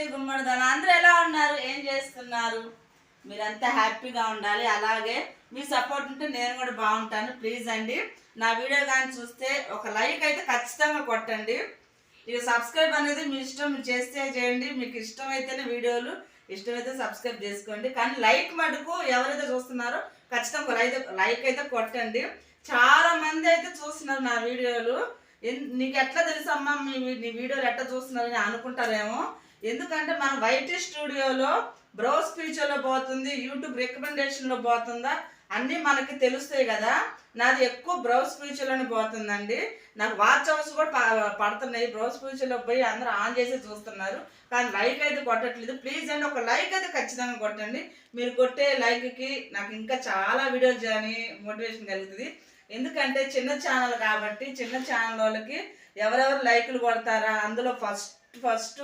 గుమ్మడి గుమ్మడిదన. అందరూ ఎలా ఉన్నారు? ఏం చేస్తున్నారు? మీరంతా హ్యాపీగా ఉండాలి. అలాగే మీ సపోర్ట్ ఉంటే నేను కూడా బాగుంటాను. ప్లీజ్ అండి నా వీడియో కానీ చూస్తే ఒక లైక్ అయితే ఖచ్చితంగా కొట్టండి. ఇక సబ్స్క్రైబ్ అనేది మీ ఇష్టం చేస్తే చేయండి. మీకు ఇష్టమైతేనే వీడియోలు ఇష్టమైతే సబ్స్క్రైబ్ చేసుకోండి. కానీ లైక్ మటుకు ఎవరైతే చూస్తున్నారో ఖచ్చితంగా లైక్ లైక్ అయితే కొట్టండి. చాలా మంది అయితే చూస్తున్నారు నా వీడియోలు. ఎన్- నీకు ఎట్లా తెలుసమ్మా మీ నీ వీడియోలు ఎట్లా చూస్తున్నారని అనుకుంటారేమో. ఎందుకంటే మన వైట్ స్టూడియోలో బ్రౌజ్ ఫీచర్లో పోతుంది యూట్యూబ్ రికమెండేషన్లో పోతుందా? అన్నీ మనకి తెలుస్తాయి కదా. నాది ఎక్కువ బ్రౌజ్ ఫీచర్లోనే పోతుందండి. నాకు వాచ్ అవర్స్ కూడా పడుతున్నాయి. బ్రౌజ్ ఫీచర్లో పోయి అందరూ ఆన్ చేసి చూస్తున్నారు. కానీ లైక్ అయితే కొట్టట్లేదు. ప్లీజ్ అండి ఒక లైక్ అయితే ఖచ్చితంగా కొట్టండి. మీరు కొట్టే లైక్కి నాకు ఇంకా చాలా వీడియోలు చేయని మోటివేషన్ కలుగుతుంది. ఎందుకంటే చిన్న ఛానల్ కాబట్టి చిన్న ఛానల్ వాళ్ళకి ఎవరెవరు లైకులు కొడతారా? అందులో ఫస్ట్ ఫస్ట్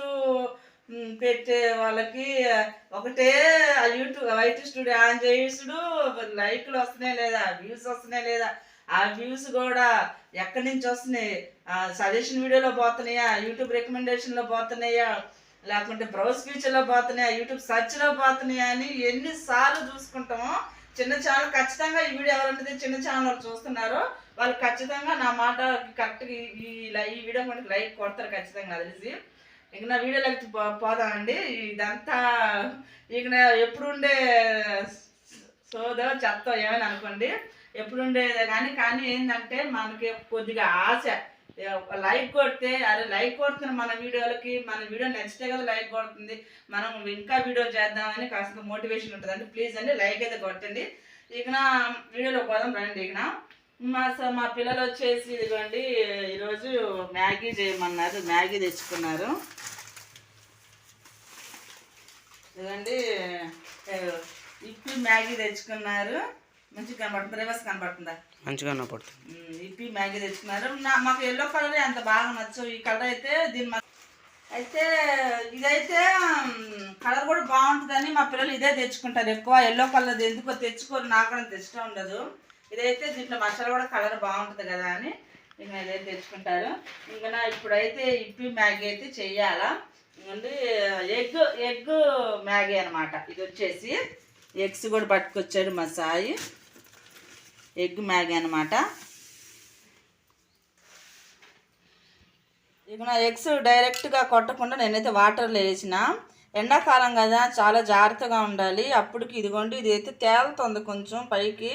పెట్టే వాళ్ళకి ఒకటే ఆ యూట్యూబ్ వైట్ స్టూడియో ఆన్ చేసుడు లైక్లు వస్తున్నాయి లేదా వ్యూస్ వస్తున్నాయి లేదా ఆ వ్యూస్ కూడా ఎక్కడి నుంచి వస్తున్నాయి? సజెషన్ వీడియోలో పోతున్నాయా? యూట్యూబ్ రికమెండేషన్లో పోతున్నాయా? లేకుంటే బ్రౌజ్ ఫీచర్లో పోతున్నాయా? యూట్యూబ్ సర్చ్లో పోతున్నాయా అని ఎన్నిసార్లు చూసుకుంటామో చిన్న ఛానల్ ఖచ్చితంగా ఈ వీడియో ఎవరైతే చిన్న ఛానల్ చూస్తున్నారో వాళ్ళు ఖచ్చితంగా నా మాట కరెక్ట్గా ఈ లై- ఈ వీడియో మనకి లైక్ కొడతారు ఖచ్చితంగా అది ఇక నా వీడియోలోకి పో- పోదామండి. ఇదంతా ఇక నా ఎప్పుడు ఉండే సోదో చెత్త ఏమని అనుకోండి. ఎప్పుడుండేది కానీ కానీ ఏంటంటే మనకి కొద్దిగా ఆశ. లైక్ కొడితే అరే లైక్ కొడుతున్న మన వీడియోలకి మన వీడియో నచ్చితే కదా లైక్ కొడుతుంది. మనం ఇంకా వీడియో చేద్దామని కాస్త మోటివేషన్ ఉంటుంది. అండి ప్లీజ్ అండి లైక్ అయితే కొట్టండి. ఇక నా వీడియోలో పోదాం రండి ఇక మా మా పిల్లలు వచ్చేసి ఇదిగోండి ఈరోజు మ్యాగీ చేయమన్నారు. మ్యాగీ తెచ్చుకున్నారు. ఇదిగోండి ఏ, ఇప్పి మ్యాగీ తెచ్చుకున్నారు. మంచిగా కనబడుతుంది రివర్స్ కనబడుతుందా మంచిగా ఉమ్, ఇప్పి మ్యాగీ తెచ్చుకున్నారు. నా మాకు ఎల్లో కలర్ అంత బాగా నచ్చవు. ఈ కలర్ అయితే దీని అయితే ఇదైతే కలర్ కూడా బాగుంటుందని మా పిల్లలు ఇదే తెచ్చుకుంటారు ఎక్కువ. ఎల్లో కలర్ ఎందుకో తెచ్చుకోరు. నాకు కూడా అంత ఇష్టం ఉండదు. ఇదైతే దీంట్లో మసాలా కూడా కలర్ బాగుంటుంది కదా అని ఇంకా ఇదైతే తెచ్చుకుంటారు. ఇంకా ఇప్పుడైతే ఇప్పి మ్యాగీ అయితే చెయ్యాలా. ఇంకోండి ఎగ్ ఎగ్ మ్యాగీ అనమాట ఇది వచ్చేసి ఎగ్స్ కూడా పట్టుకొచ్చాడు మా సాయి. ఎగ్ మ్యాగీ అనమాట ఇక నా ఎగ్స్ డైరెక్ట్గా కొట్టకుండా నేనైతే వాటర్లో వేసిన. ఎండాకాలం కదా చాలా జాగ్రత్తగా ఉండాలి. అప్పటికి ఇదిగోండి ఇది అయితే తేలుతుంది కొంచెం పైకి.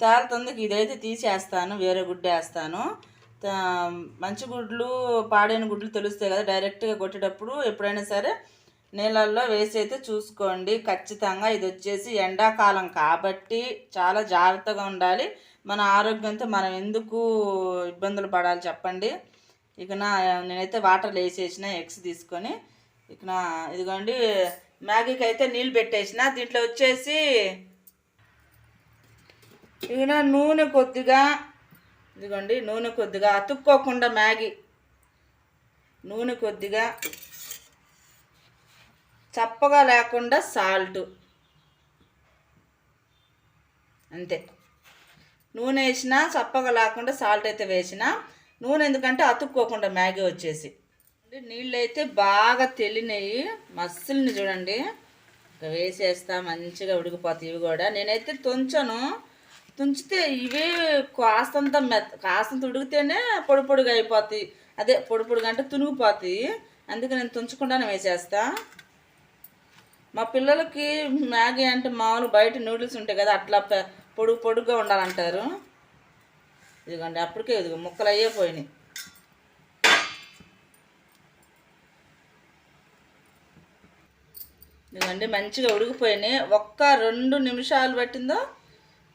తేలుతుంది ఇదైతే తీసేస్తాను వేరే గుడ్డేస్తాను మంచి గుడ్లు పాడైన గుడ్లు తెలుస్తాయి కదా డైరెక్ట్గా కొట్టేటప్పుడు ఎప్పుడైనా సరే నీళ్ళల్లో వేసి అయితే చూసుకోండి. ఖచ్చితంగా ఇది వచ్చేసి ఎండాకాలం కాబట్టి చాలా జాగ్రత్తగా ఉండాలి. మన ఆరోగ్యంతో మనం ఎందుకు ఇబ్బందులు పడాలి చెప్పండి. ఇక నా నేనైతే వాటర్ వేసేసిన ఎగ్స్ తీసుకొని ఇక నా ఇదిగోండి మ్యాగీకి అయితే నీళ్ళు పెట్టేసిన. దీంట్లో వచ్చేసి ఇక నూనె కొద్దిగా ఇదిగోండి నూనె కొద్దిగా అతుక్కోకుండా మ్యాగీ. నూనె కొద్దిగా చప్పగా లేకుండా సాల్ట్. అంతే. నూనె వేసినా చప్పగా లేకుండా సాల్ట్ అయితే వేసిన నూనె ఎందుకంటే అతుక్కోకుండా మ్యాగీ వచ్చేసి. నీళ్ళు అయితే బాగా తెలినాయి మస్సుల్ని చూడండి. ఇక వేసేస్తా మంచిగా ఉడికిపోతాయి ఇవి కూడా. నేనైతే తుంచను. తుంచితే ఇవే కాస్తంత మెత్త కాస్తంత ఉడికితేనే పొడి పొడిగా అయిపోతాయి అదే పొడి పొడిగా అంటే తునిగిపోతాయి అందుకే నేను తుంచకుండానే వేసేస్తా. మా పిల్లలకి మ్యాగీ అంటే మామూలు బయట నూడిల్స్ ఉంటాయి కదా అట్లా పొడుగు పొడుగ్గా ఉండాలంటారు. ఇదిగోండి అప్పటికే ఇదిగో ముక్కలు అయ్యే పోయినాయి. ఇదిగోండి మంచిగా ఉడికిపోయినాయి. ఒక్క రెండు నిమిషాలు పట్టిందో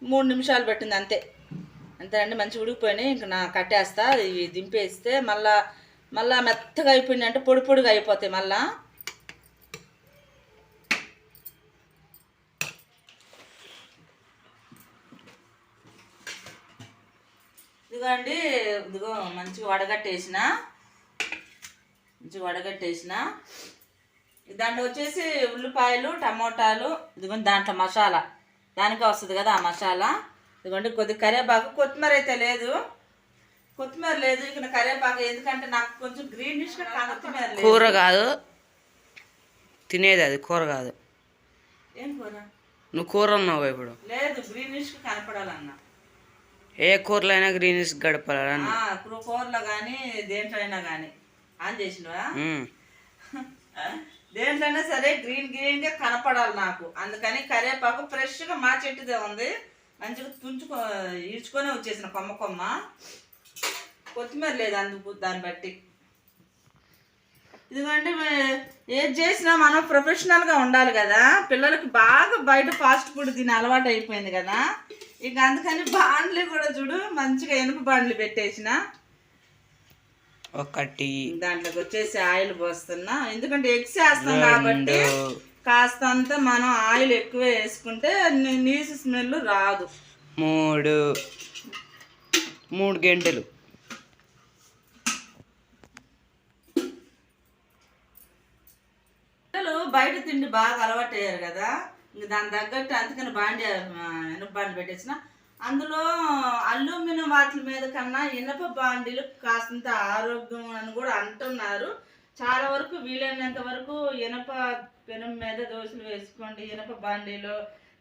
మూడు నిమిషాలు పట్టింది అంతే. అంతేనండి మంచిగా ఉడికిపోయినాయి. ఇంక నా కట్టేస్తా ఇవి దింపేస్తే మళ్ళా మళ్ళా మెత్తగా అయిపోయింది అంటే పొడి పొడిగా అయిపోతాయి మళ్ళా. ఇదిగోండి ఇదిగో మంచిగా వడగట్టేసిన. మంచిగా వడగట్టేసిన. దాంట్లో వచ్చేసి ఉల్లిపాయలు టమోటాలు ఇదిగోండి దాంట్లో మసాలా. దానికే వస్తుంది కదా ఆ మసాలా. ఇదిగోండి కొద్ది కరివేపాకు కొత్తిమీర అయితే లేదు. కొత్తిమీర లేదు ఇక్కడ కరివేపాకు ఎందుకంటే నాకు కొంచెం గ్రీనిష్గా కొత్తిమీర కూర కాదు. తినేది అది కూర కాదు. ఏం కూర? నువ్వు కూర ఉన్నావు ఇప్పుడు. లేదు గ్రీనిష్ కనపడాలన్నా. ఏ కూరలో అయినా గ్రీనిష్ గడపాలని ఆ, ఇప్పుడు కూరలో కానీ దేంట్లో అయినా కానీ ఆన్ చేసినవా? దేంట్లోనే సరే గ్రీన్ గ్రీన్గా కనపడాలి నాకు. అందుకని కరివేపాకు ఫ్రెష్గా మా చెట్టుదే ఉంది. మంచిగా తుంచుకో ఈడ్చుకొని వచ్చేసిన కొమ్మ కొమ్మ. కొత్తిమీర లేదు అందుకు దాన్ని బట్టి. ఇదిగోండి ఏది చేసినా మనం ప్రొఫెషనల్గా ఉండాలి కదా. పిల్లలకి బాగా బయట ఫాస్ట్ ఫుడ్ దీని అలవాటు అయిపోయింది కదా. ఇక అందుకని బాండ్లు కూడా చూడు మంచిగా ఎనుపు బాండ్లు పెట్టేసిన. ఒకటి. దాంట్లోకి వచ్చేసి ఆయిల్ పోస్తున్నా. ఎందుకంటే ఎగ్స్ వేస్తాం కాబట్టి కాస్తంత మనం ఆయిల్ ఎక్కువ వేసుకుంటే నీసు స్మెల్ రాదు. మూడు. మూడు గంటలు. బయట తిండి బాగా అలవాటు అయ్యారు కదా. ఇంక దాని తగ్గట్టు అందుకని బాండి ఇనప బాండి పెట్టేసిన. అందులో అల్యూమినియం వాటి మీద కన్నా ఇనప బాండీలు కాస్తంత ఆరోగ్యం అని కూడా అంటున్నారు. చాలా వరకు వీలైనంత వరకు ఇనప పెనం మీద దోశలు వేసుకోండి ఇనప బాండీలో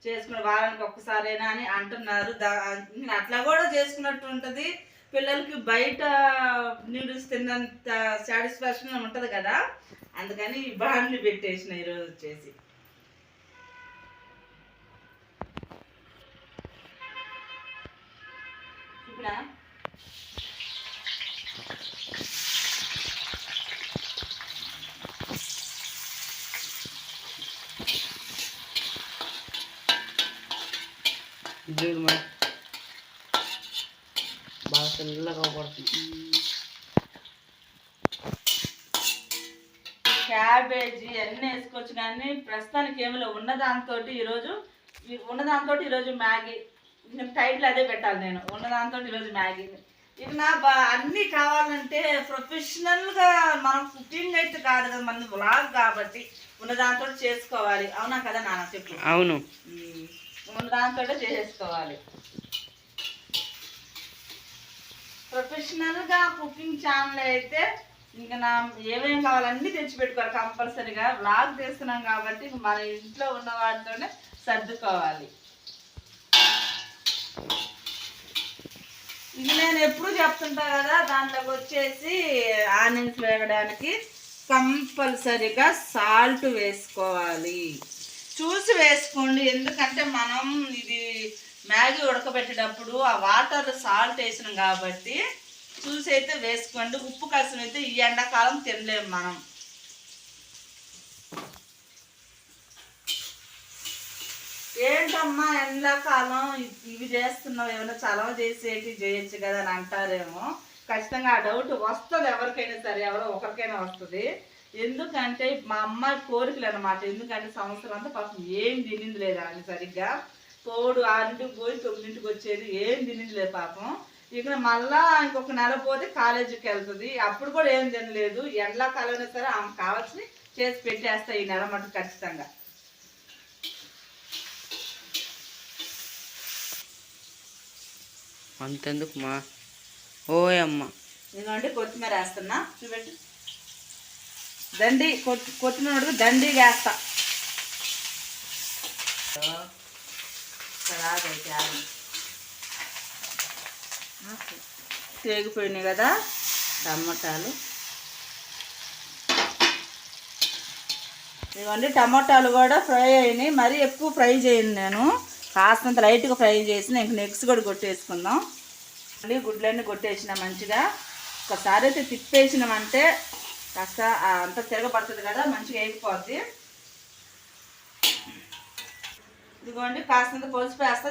చేసుకుని వారానికి ఒక్కసారైనా అని అంటున్నారు. దా అట్లా కూడా చేసుకున్నట్టు ఉంటుంది. పిల్లలకి బయట నూడిల్స్ తిన్నంత సాటిస్ఫాక్షన్ ఉంటుంది కదా. అందుకని ఈ బాండ్లు పెట్టేసిన ఈరోజు వచ్చేసి. చూడు మరి. బాగా తెల్లగా పడుతుంది క్యాబేజీ అన్నీ వేసుకోవచ్చు కానీ ప్రస్తుతానికి ఏమిలో ఉన్న దాంతో ఈరోజు ఉన్న దాంతో ఈరోజు మ్యాగీ. టైటిల్ అదే పెట్టాలి నేను. ఉన్న దాంతో ఈరోజు మ్యాగీ. ఇక నా బా అన్నీ కావాలంటే ప్రొఫెషనల్గా మనం కుకింగ్ అయితే కాదు కదా మన వ్లాగ్ కాబట్టి ఉన్న దాంతో చేసుకోవాలి. అవునా కదా నాన్న చెప్పు? అవును. ఉన్న దాంతో చేసేసుకోవాలి. ప్రొఫెషనల్గా కుకింగ్ ఛానల్ అయితే ఇంకా నా ఏమేం కావాలన్నీ తెచ్చి పెట్టుకోవాలి. కంపల్సరీగా వ్లాగ్ చేస్తున్నాం కాబట్టి మన ఇంట్లో ఉన్న వాటితోనే సర్దుకోవాలి. ఇది నేను ఎప్పుడు చెప్తుంటా కదా దాంట్లోకి వచ్చేసి ఆనియన్స్ వేగడానికి కంపల్సరిగా సాల్ట్ వేసుకోవాలి. చూసి వేసుకోండి ఎందుకంటే మనం ఇది మ్యాగీ ఉడకబెట్టేటప్పుడు ఆ వాటర్ సాల్ట్ వేసినాం కాబట్టి చూసి అయితే వేసుకోండి. ఉప్పు కసం అయితే ఈ ఎండాకాలం తినలేము మనం. ఏంటమ్మా ఎండాకాలం ఇవి చేస్తున్నావు ఏమైనా చలవ చేసేటి చేయొచ్చు కదా అని అంటారేమో. ఖచ్చితంగా ఆ డౌట్ వస్తుంది ఎవరికైనా సరే ఎవరో ఒకరికైనా వస్తుంది. ఎందుకంటే మా అమ్మాయి కోరికలు అనమాట ఎందుకంటే సంవత్సరం అంతా పాపం ఏం తినింది లేదు అని సరిగ్గా. తోడు ఆరింటికి పోయి తొమ్మిదింటికి వచ్చేది ఏం తినింది లేదు పాపం. ఇక మళ్ళా ఇంకొక నెల పోతే కాలేజీకి వెళ్తుంది. అప్పుడు కూడా ఏం తినలేదు. ఎండాకాలం అయినా సరే ఆమె కావాల్సి చేసి పెట్టేస్తాయి ఈ నెల మటు ఖచ్చితంగా. అంతెందుకు మా? ఓయమ్మ ఇదిగోండి కొత్తిమీర వేస్తున్నా. చూపెట్టు. దండి కొత్తి కొత్తిమీర ఉడక దండి వేస్తా. తేగిపోయినాయి కదా టమాటాలు. ఇవన్నీ టమాటాలు కూడా ఫ్రై అయినాయి. మరీ ఎక్కువ ఫ్రై చేయండి నేను. కాస్తంత లైట్గా ఫ్రై చేసి ఇంక నెక్స్ట్ కూడా కొట్టేసుకుందాం. మళ్ళీ గుడ్లన్నీ కొట్టేసిన మంచిగా. ఒకసారి అయితే తిప్పేసినామంటే కాస్త అంత అంతా తిరగబడుతుంది కదా మంచిగా వేగిపోద్ది ఇదిగోండి కాస్తంత పులుసు వేస్తా.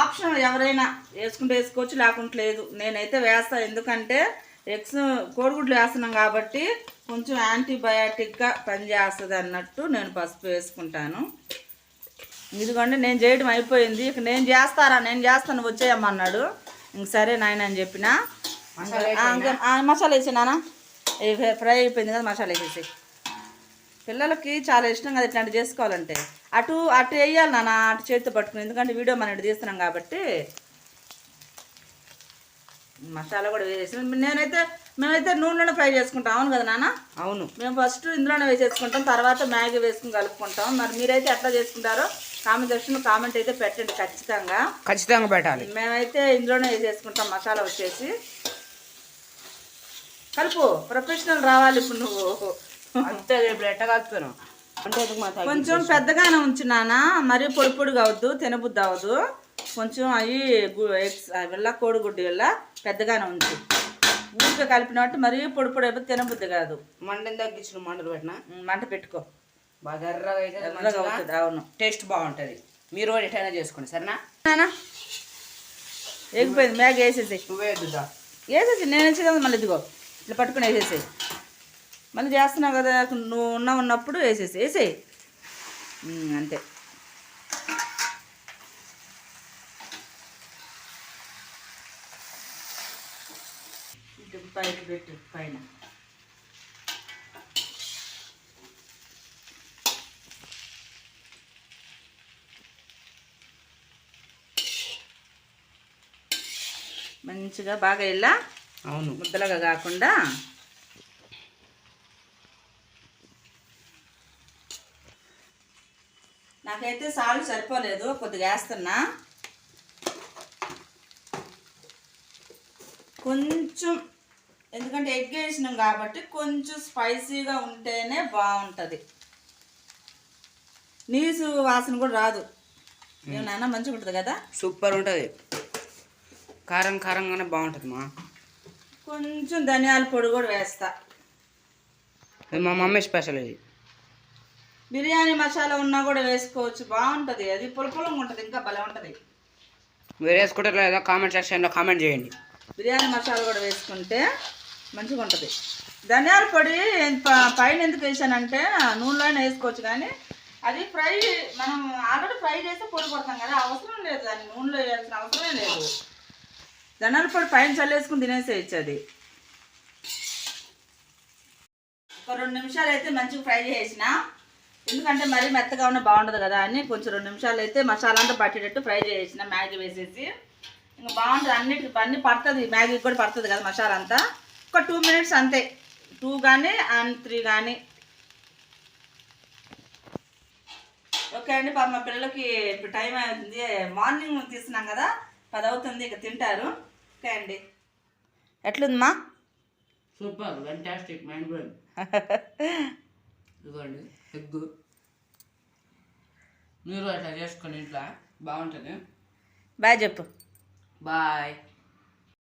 ఆప్షన్ ఎవరైనా వేసుకుంటే వేసుకోవచ్చు లేకుంటే లేదు. నేనైతే వేస్తా ఎందుకంటే ఎగ్స్ కోడిగుడ్లు వేస్తున్నాం కాబట్టి కొంచెం యాంటీబయాటిక్గా పనిచేస్తుంది అన్నట్టు నేను పసుపు వేసుకుంటాను. ఇదిగోండి నేను చేయడం అయిపోయింది. ఇక నేను చేస్తారా? నేను చేస్తాను వచ్చేయమ్మన్నాడు ఇంక సరే నాయన అని చెప్పిన. మసాలా వేసినానా ఫ్రై అయిపోయింది కదా మసాలా వేసేసి పిల్లలకి చాలా ఇష్టం కదా ఇట్లాంటివి చేసుకోవాలంటే. అటు అటు వేయాలి నాన్న అటు చేతితో పట్టుకుని. ఎందుకంటే వీడియో మనం ఇటు తీస్తున్నాం కాబట్టి. మసాలా కూడా వేసేసి నేనైతే మేమైతే నూనెలోనే ఫ్రై చేసుకుంటాం. అవును కదా నాన్న? అవును. మేము ఫస్ట్ ఇందులోనే వేసేసుకుంటాం తర్వాత మ్యాగీ వేసుకుని కలుపుకుంటాం. మరి మీరైతే ఎట్లా చేసుకుంటారో కామెంట్ కామెంట్ అయితే పెట్టండి ఖచ్చితంగా. ఖచ్చితంగా పెట్టాలి. మేమైతే ఇందులోనే వేసేసుకుంటాం మసాలా వచ్చేసి. కలుపు ప్రొఫెషనల్ రావాలి ఇప్పుడు నువ్వు. అంతే ఇప్పుడు ఎట్ట కలుపుతాను కొంచెం పెద్దగానే ఉంచు నాన్న మరీ పొడి పొడిగా అవద్దు తినబుద్ధి అవ్వదు. కొంచెం అవి ఎగ్స్ వెళ్ళ కోడిగుడ్డు వెళ్ళ పెద్దగానే ఉంచు. ఊరికే కలిపినట్టు మరీ పొడి పొడి అయిపోతే తినబుద్ధి కాదు. మంటని తగ్గించిన మంటలు పెట్టిన? మంట పెట్టుకో. బాగా ఎర్రగా అవుతుంది అవును. టేస్ట్ బాగుంటుంది. మీరు కూడా ఎటైనా చేసుకోండి సరేనా? ఎగిపోయింది మ్యాగీ వేసేసి నువ్వే వేసేసి నేను వేసేది మళ్ళీ ఇదిగో. ఇట్లా పట్టుకుని వేసేసి మళ్ళీ చేస్తున్నావు కదా నువ్వు ఉన్న ఉన్నప్పుడు వేసేసి వేసేయి. అంతే. పైకి పెట్టు పైన. మంచిగా బాగా ఇలా అవును. ముద్దలుగా కాకుండా నాకైతే సాల్ట్ సరిపోలేదు కొద్దిగా వేస్తున్నా. కొంచెం ఎందుకంటే ఎగ్ వేసినాం కాబట్టి కొంచెం స్పైసీగా ఉంటేనే బాగుంటుంది. నీసు వాసన కూడా రాదు. ఏమన్నా మంచిగా ఉంటుంది కదా? సూపర్ ఉంటుంది. కారం కారంగానే బాగుంటుంది మా కొంచెం ధనియాల పొడి కూడా వేస్తా. మా మమ్మీ స్పెషల్ ఇది. బిర్యానీ మసాలా ఉన్నా కూడా వేసుకోవచ్చు. బాగుంటుంది. అది పులుపులంగా ఉంటుంది. ఇంకా భలే ఉంటుంది. మీరు వేసుకుంటారు లేదా కామెంట్ సెక్షన్లో కామెంట్ చేయండి. బిర్యానీ మసాలా కూడా వేసుకుంటే మంచిగా ఉంటుంది. ధనియాల పొడి పైన ఎందుకు వేసానంటే నూనెలోనే వేసుకోవచ్చు కానీ అది ఫ్రై మనం ఆల్రెడీ ఫ్రై చేస్తే పొడి కొడతాం కదా అవసరం లేదు దాన్ని నూనెలో వేయాల్సిన అవసరమే లేదు. ధనియాల పొడి పైన చల్లేసుకుని తినేసేయచ్చు అది ఒక రెండు నిమిషాలు అయితే మంచిగా ఫ్రై చేసిన. ఎందుకంటే మరీ మెత్తగా ఉన్న బాగుండదు కదా అని కొంచెం రెండు నిమిషాలు అయితే మసాలా అంతా పట్టేటట్టు ఫ్రై చేసిన మ్యాగీ వేసేసి. ఇంకా బాగుంటుంది అన్నిటికి అన్నీ పడుతుంది మ్యాగీ కూడా పడుతుంది కదా మసాలా అంతా. ఒక టూ మినిట్స్ అంతే. టూ కానీ అండ్ త్రీ కానీ ఓకే అండి పాప మా పిల్లలకి ఇప్పుడు టైం అవుతుంది. మార్నింగ్ తీస్తున్నాం కదా పది అవుతుంది ఇక తింటారు. ఓకే అండి. ఎట్లుందమ్మా? సూపర్ ఫెంటాస్టిక్ మైండ్ బ్లోయింగ్ ఇదిగోండి ఎగ్ మీరు అట్లా చేసుకోండి ఇంట్లో. బాగుంటుంది. బాయ్ చెప్పు. బాయ్.